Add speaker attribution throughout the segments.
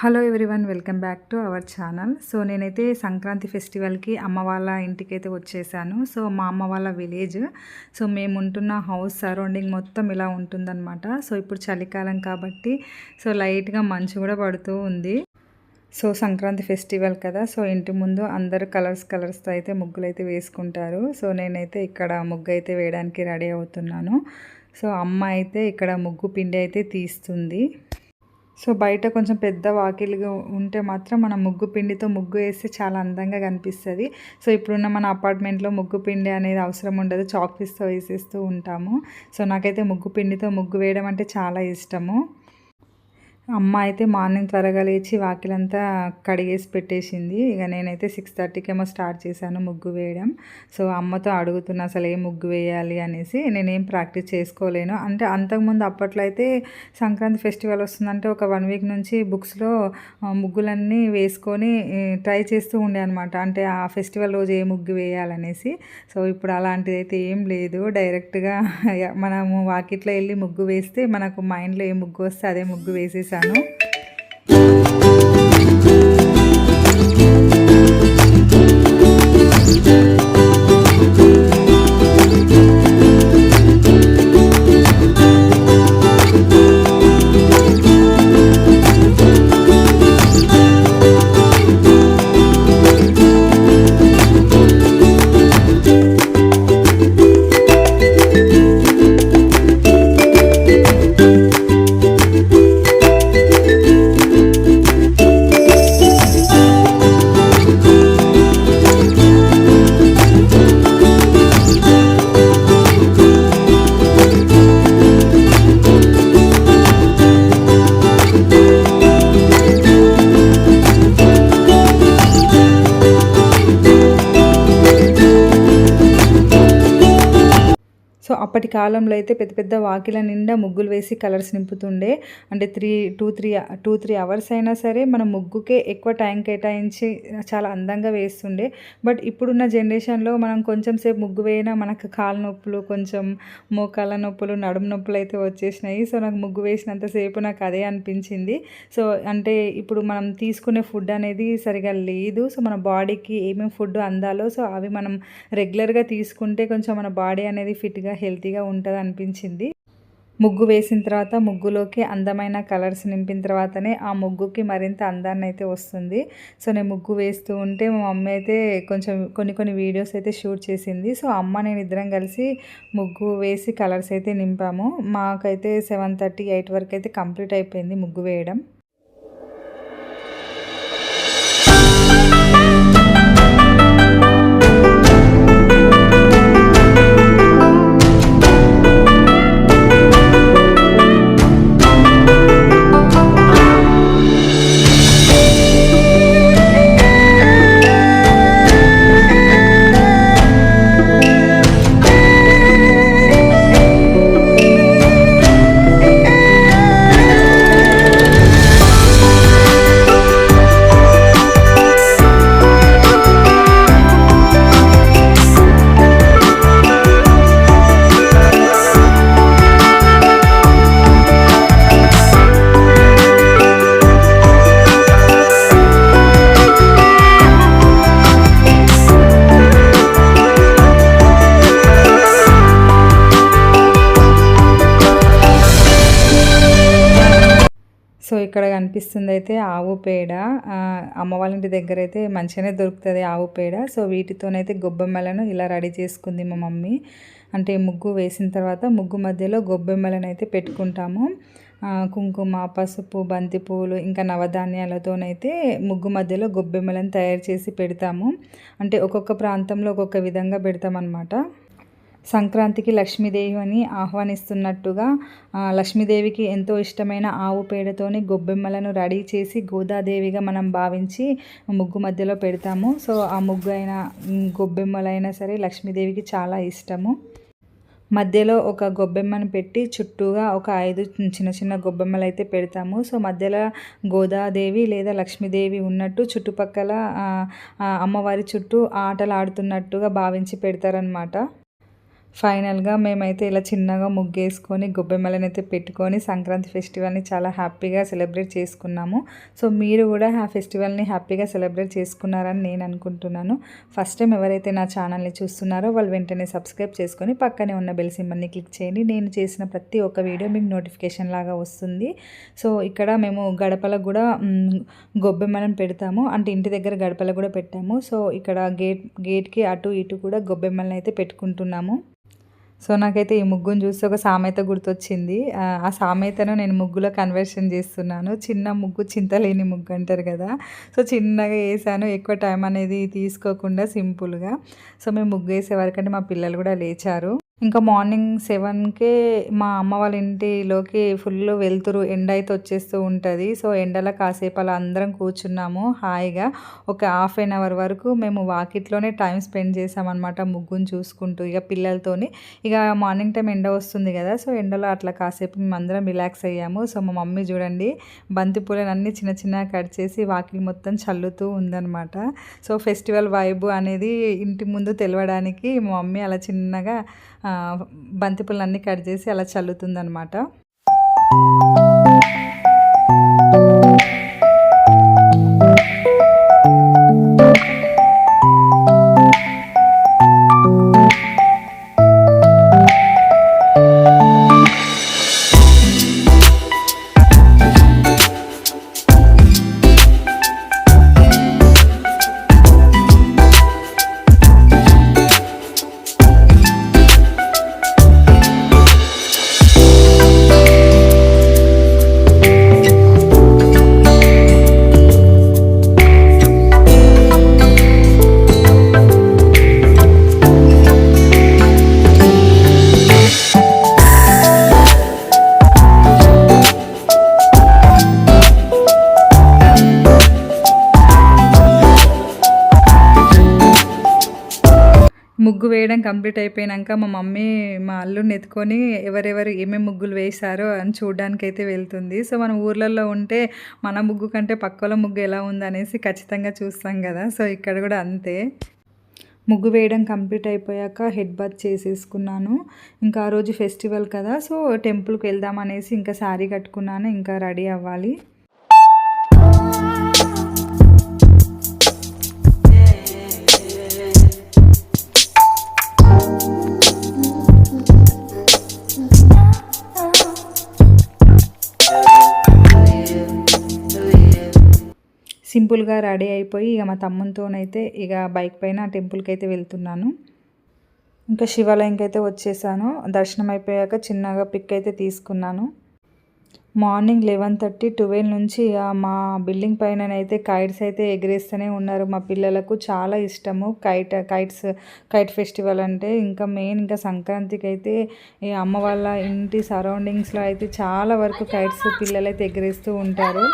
Speaker 1: Hello everyone welcome back to our channel so నేనైతే సంక్రాంతి ఫెస్టివల్కి అమ్మ వాళ్ళ ఇంటికి అయితే వచ్చేసాను. సో మా అమ్మ వాళ్ళ విలేజ్ సో మేము ఉంటున్న హౌస్ సరౌండింగ్ మొత్తం ఇలా ఉంటుందన్నమాట. సో ఇప్పుడు చలికాలం కాబట్టి సో లైట్గా మంచు కూడా పడుతూ ఉంది. సో సంక్రాంతి ఫెస్టివల్ కదా. సో ఇంటి ముందు అందరూ కలర్స్ కలర్స్తో అయితే ముగ్గులు అయితే వేసుకుంటారు. సో నేనైతే ఇక్కడ ముగ్గు అయితే వేయడానికి రెడీ అవుతున్నాను. సో అమ్మ అయితే ఇక్కడ ముగ్గు పిండి అయితే తీస్తుంది. సో బయట కొంచెం పెద్ద వాకిలిగా ఉంటే మాత్రం మనం ముగ్గు పిండితో ముగ్గు వేస్తే చాలా అందంగా కనిపిస్తుంది. సో ఇప్పుడున్న మన అపార్ట్మెంట్లో ముగ్గు పిండి అనేది అవసరం ఉండదు. చాక్ పీస్తో వేసేస్తూ ఉంటాము. సో నాకైతే ముగ్గు పిండితో ముగ్గు వేయడం అంటే చాలా ఇష్టము. అమ్మ అయితే మార్నింగ్ త్వరగా లేచి వాకిలంతా కడిగేసి పెట్టేసింది. ఇక నేనైతే సిక్స్ థర్టీకేమో స్టార్ట్ చేశాను ముగ్గు వేయడం. సో అమ్మతో అడుగుతున్నా అసలు ఏం ముగ్గు వేయాలి? అనేసి. నేనేం ప్రాక్టీస్ చేసుకోలేను. అంటే అంతకుముందు అప్పట్లో అయితే సంక్రాంతి ఫెస్టివల్ వస్తుందంటే ఒక వన్ వీక్ నుంచి బుక్స్లో ముగ్గులన్నీ వేసుకొని ట్రై చేస్తూ ఉండే అనమాట అంటే ఆ ఫెస్టివల్ రోజు ఏ ముగ్గు వేయాలనేసి. సో ఇప్పుడు అలాంటిది అయితే ఏం లేదు. డైరెక్ట్గా మనము వాకిట్లో వెళ్ళి ముగ్గు వేస్తే మనకు మైండ్లో ఏ ముగ్గు వస్తే అదే ముగ్గు వేసేసాను చేశాను అప్పటి కాలంలో అయితే పెద్ద పెద్ద వాకిల నిండా ముగ్గులు వేసి కలర్స్ నింపుతుండే. అంటే three two three two three hours అయినా సరే మన ముగ్గుకే ఎక్కువ టైం కేటాయించి చాలా అందంగా వేస్తుండే. బట్ ఇప్పుడున్న జనరేషన్లో మనం కొంచెం సేపు ముగ్గు వేయినా మనకు కాళ్ళ నొప్పులు కొంచెం మోకాళ్ళ నొప్పులు నడుము నొప్పులు అయితే వచ్చేసినాయి. సో నాకు ముగ్గు వేసినంతసేపు నాకు అదే అనిపించింది. సో అంటే ఇప్పుడు మనం తీసుకునే ఫుడ్ అనేది సరిగా లేదు. సో మన బాడీకి ఏమేమి ఫుడ్ అందాలో సో అవి మనం రెగ్యులర్గా తీసుకుంటే కొంచెం మన బాడీ అనేది ఫిట్గా హెల్తీగా ఉంటుంది అనిపించింది ముగ్గు వేసిన తర్వాత ముగ్గులోకి అందమైన కలర్స్ నింపిన తర్వాతనే ఆ ముగ్గుకి మరింత అందాన్ని అయితే వస్తుంది. సో నేను ముగ్గు వేస్తూ ఉంటే మా మమ్మీ అయితే కొంచెం కొన్ని కొన్ని వీడియోస్ అయితే షూట్ చేసింది. సో అమ్మ నేను ఇద్దరం కలిసి ముగ్గు వేసి కలర్స్ అయితే నింపాము. మాకైతే సెవెన్ థర్టీ ఎయిట్ వరకు అయితే కంప్లీట్ అయిపోయింది ముగ్గు వేయడం. కనిపిస్తుంది అయితే ఆవు పేడ. అమ్మ వాళ్ళ ఇంటి దగ్గర అయితే మంచిగానే దొరుకుతుంది ఆవు పేడ. సో వీటితోనైతే గొబ్బెమ్మలను ఇలా రెడీ చేసుకుంది మా మమ్మీ. అంటే ముగ్గు వేసిన తర్వాత ముగ్గు మధ్యలో గొబ్బెమ్మలను అయితే పెట్టుకుంటాము. కుంకుమ పసుపు బంతి పువ్వులు ఇంకా నవధాన్యాలతోనైతే ముగ్గు మధ్యలో గొబ్బెమ్మలను తయారు చేసి పెడతాము. అంటే ఒక్కొక్క ప్రాంతంలో ఒక్కొక్క విధంగా పెడతామన్నమాట. సంక్రాంతికి లక్ష్మీదేవిని ఆహ్వానిస్తున్నట్టుగా లక్ష్మీదేవికి ఎంతో ఇష్టమైన ఆవు పేడతోని గొబ్బెమ్మలను రెడీ చేసి గోదాదేవిగా మనం భావించి ముగ్గు మధ్యలో పెడతాము. సో ఆ ముగ్గు అయినా గొబ్బెమ్మలైనా సరే లక్ష్మీదేవికి చాలా ఇష్టము. మధ్యలో ఒక గొబ్బెమ్మను పెట్టి చుట్టూగా ఒక ఐదు చిన్న చిన్న గొబ్బెమ్మలు అయితే పెడతాము. సో మధ్యలో గోదాదేవి లేదా లక్ష్మీదేవి ఉన్నట్టు చుట్టుపక్కల అమ్మవారి చుట్టూ ఆటలు ఆడుతున్నట్టుగా భావించి పెడతారనమాట ఫైనల్గా మేమైతే ఇలా చిన్నగా ముగ్గేసుకొని గొబ్బెమ్మలని అయితే పెట్టుకొని సంక్రాంతి ఫెస్టివల్ని చాలా హ్యాపీగా సెలబ్రేట్ చేసుకున్నాము. సో మీరు కూడా ఆ ఫెస్టివల్ని హ్యాపీగా సెలబ్రేట్ చేసుకున్నారని నేను అనుకుంటున్నాను. ఫస్ట్ టైం ఎవరైతే నా ఛానల్ని చూస్తున్నారో వాళ్ళు వెంటనే సబ్స్క్రైబ్ చేసుకొని పక్కనే ఉన్న బెల్ సింబల్ని క్లిక్ చేయండి. నేను చేసిన ప్రతి ఒక్క వీడియో మీకు నోటిఫికేషన్ లాగా వస్తుంది. సో ఇక్కడ మేము గడపలకు కూడా గొబ్బెమ్మలను పెడతాము. అంటే ఇంటి దగ్గర గడపలకు కూడా పెట్టాము. సో ఇక్కడ గేట్ గేట్కి అటు ఇటు కూడా గొబ్బెమ్మలను అయితే పెట్టుకుంటున్నాము. సో నాకైతే ఈ ముగ్గును చూస్తే ఒక సామెత గుర్తొచ్చింది. ఆ, ఆ సామెతను నేను ముగ్గులో కన్వర్షన్ చేస్తున్నాను. చిన్న ముగ్గు చింతలేని ముగ్గు అంటారు కదా. సో చిన్నగా వేసాను. ఎక్కువ టైం అనేది తీసుకోకుండా సింపుల్గా. సో మేము ముగ్గు వేసే వరకంటే మా పిల్లలు కూడా లేచారు. ఇంకా మార్నింగ్ సెవెన్కే మా అమ్మ వాళ్ళ ఇంటిలోకి ఫుల్ వెళ్తురు. ఎండ అయితే వచ్చేస్తూ ఉంటుంది. సో ఎండలో కాసేపు అలా అందరం కూర్చున్నాము. హాయిగా ఒక హాఫ్ అన్ అవర్ వరకు మేము వాకిట్లోనే టైం స్పెండ్ చేసామన్నమాట ముగ్గును చూసుకుంటూ ఇక పిల్లలతోని. ఇక మార్నింగ్ టైం ఎండ వస్తుంది కదా సో ఎండలో అట్లా కాసేపు మేము అందరం రిలాక్స్ అయ్యాము. సో మా మమ్మీ చూడండి బంతి పూలను అన్ని చిన్న చిన్నగా కట్ చేసి వాకిలి మొత్తం చల్లుతూ ఉందన్నమాట. సో ఫెస్టివల్ వైబ్ అనేది ఇంటి ముందు తెలవడానికి మా మమ్మీ అలా చిన్నగా ఆ, బంతి కట్ చేసి అలా చల్లుతుందనమాట ముగ్గు వేయడం కంప్లీట్ అయిపోయినాక మా మమ్మీ మా అల్లుని ఎత్తుకొని ఎవరెవరు ఏమేమి ముగ్గులు వేశారో అని చూడడానికి అయితే వెళ్తుంది. సో మన ఊర్లలో ఉంటే మన ముగ్గు కంటే పక్కల ముగ్గు ఎలా ఉందనేసి ఖచ్చితంగా చూస్తాం కదా. సో ఇక్కడ కూడా అంతే. ముగ్గు వేయడం కంప్లీట్ అయిపోయాక హెడ్ బాత్ చేసేసుకున్నాను. ఇంకా ఆ రోజు ఫెస్టివల్ కదా సో టెంపుల్కి వెళ్దాం అనేసి ఇంకా శారీ కట్టుకున్నాను ఇంకా రెడీ అవ్వాలి. సింపుల్గా రెడీ అయిపోయి ఇక మా తమ్మునితోనైతే ఇక బైక్ పైన టెంపుల్కి అయితే వెళ్తున్నాను. ఇంకా శివాలయంకి అయితే వచ్చేసాను. దర్శనం అయిపోయాక చిన్నగా పిక్ అయితే తీసుకున్నాను. మార్నింగ్ లెవెన్ థర్టీ ట్వెల్వ్ నుంచి మా బిల్డింగ్ పైన అయితే కైట్స్ అయితే ఎగరేస్తూనే ఉన్నారు. మా పిల్లలకు చాలా ఇష్టము కైట్ కైట్స్ కైట్ ఫెస్టివల్ అంటే. ఇంకా మెయిన్ ఇంకా సంక్రాంతికి అయితే ఈ అమ్మ వాళ్ళ ఇంటి సరౌండింగ్స్లో అయితే చాలా వరకు కైట్స్ పిల్లలు అయితే ఎగరేస్తూ ఉంటారు.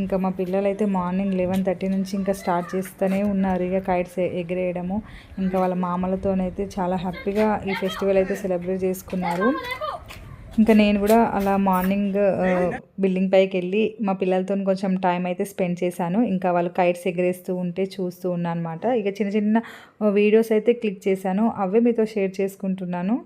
Speaker 1: ఇంకా మా పిల్లలు అయితే మార్నింగ్ లెవెన్ థర్టీ నుంచి ఇంకా స్టార్ట్ చేస్తూనే ఉన్నారు ఇక కైట్స్ ఎగిరేయడము. ఇంకా వాళ్ళ మామలతోనైతే చాలా హ్యాపీగా ఈ ఫెస్టివల్ అయితే సెలబ్రేట్ చేసుకున్నారు. ఇంకా నేను కూడా అలా మార్నింగ్ బిల్డింగ్ పైకి వెళ్ళి మా పిల్లలతో కొంచెం టైం అయితే స్పెండ్ చేశాను. ఇంకా వాళ్ళు కైట్స్ ఎగరేస్తూ ఉంటే చూస్తూ ఉన్నాను అనమాట ఇక చిన్న చిన్న వీడియోస్ అయితే క్లిక్ చేశాను. అవే మీతో షేర్ చేసుకుంటున్నాను.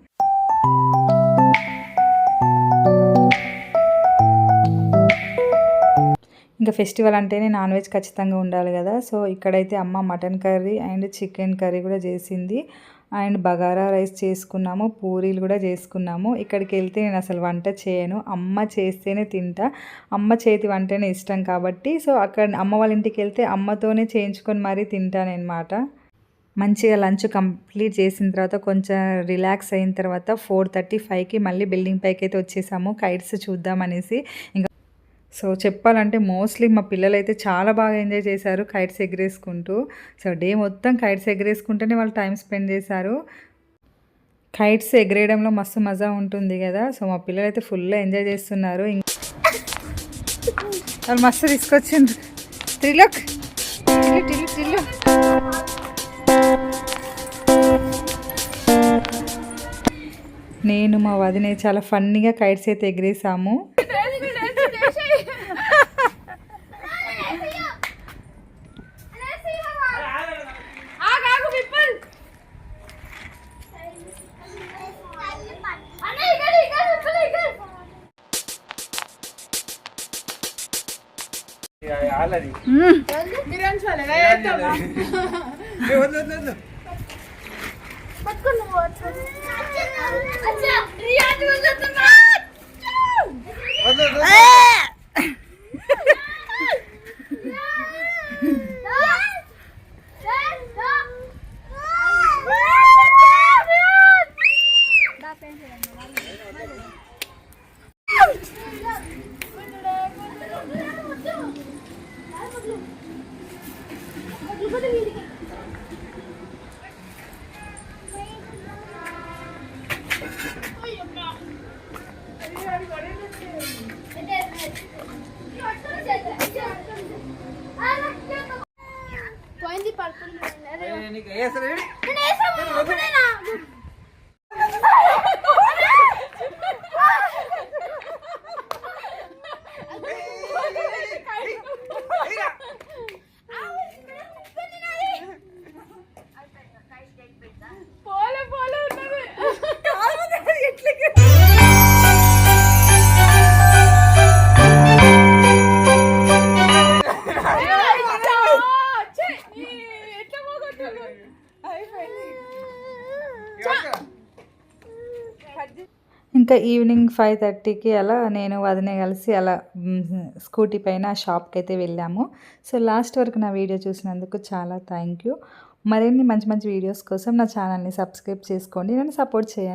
Speaker 1: ఇంకా ఫెస్టివల్ అంటేనే నాన్ వెజ్ ఖచ్చితంగా ఉండాలి కదా. సో ఇక్కడైతే అమ్మ mutton curry and chicken curry కూడా చేసింది. అండ్ బగారా రైస్ చేసుకున్నాము పూరీలు కూడా చేసుకున్నాము. ఇక్కడికి వెళ్తే నేను అసలు వంట చేయను. అమ్మ చేస్తేనే తింటా. అమ్మ చేతి వంటనే ఇష్టం కాబట్టి. సో అక్కడ అమ్మ వాళ్ళ ఇంటికి వెళ్తే అమ్మతోనే చేయించుకొని మరీ తింటాను మంచిగా లంచ్ కంప్లీట్ చేసిన తర్వాత కొంచెం రిలాక్స్ అయిన తర్వాత ఫోర్ థర్టీ ఫైవ్కి మళ్ళీ బిల్డింగ్ పైకి అయితే వచ్చేసాము. కైట్స్ చూద్దామనేసి ఇంకా సో చెప్పాలంటే మోస్ట్లీ మా పిల్లలు అయితే చాలా బాగా ఎంజాయ్ చేశారు కైట్స్ ఎగరేసుకుంటూ. సో డే మొత్తం కైట్స్ ఎగరేసుకుంటూనే వాళ్ళు టైం స్పెండ్ చేశారు. కైట్స్ ఎగరేయడంలో మస్తు మజా ఉంటుంది కదా సో మా పిల్లలు అయితే ఫుల్ ఎంజాయ్ చేస్తున్నారు. వాళ్ళు మస్తు తీసుకొచ్చిండ్రు. త్రిలోక్ నేను మా వదిన చాలా ఫన్నీగా కైట్స్ అయితే ఎగిరేసాము.
Speaker 2: ఆల్రెడీ
Speaker 3: పోయింది
Speaker 1: ఇంకా ఈవినింగ్ ఫైవ్ థర్టీకి అలా నేను వదిన కలిసి అలా స్కూటీ పైన షాప్కి అయితే వెళ్ళాము. సో లాస్ట్ వరకు నా వీడియో చూసినందుకు చాలా థ్యాంక్ యూ. మరిన్ని మంచి మంచి వీడియోస్ కోసం నా ఛానల్ని సబ్స్క్రైబ్ చేసుకోండి. నన్ను సపోర్ట్ చేయండి.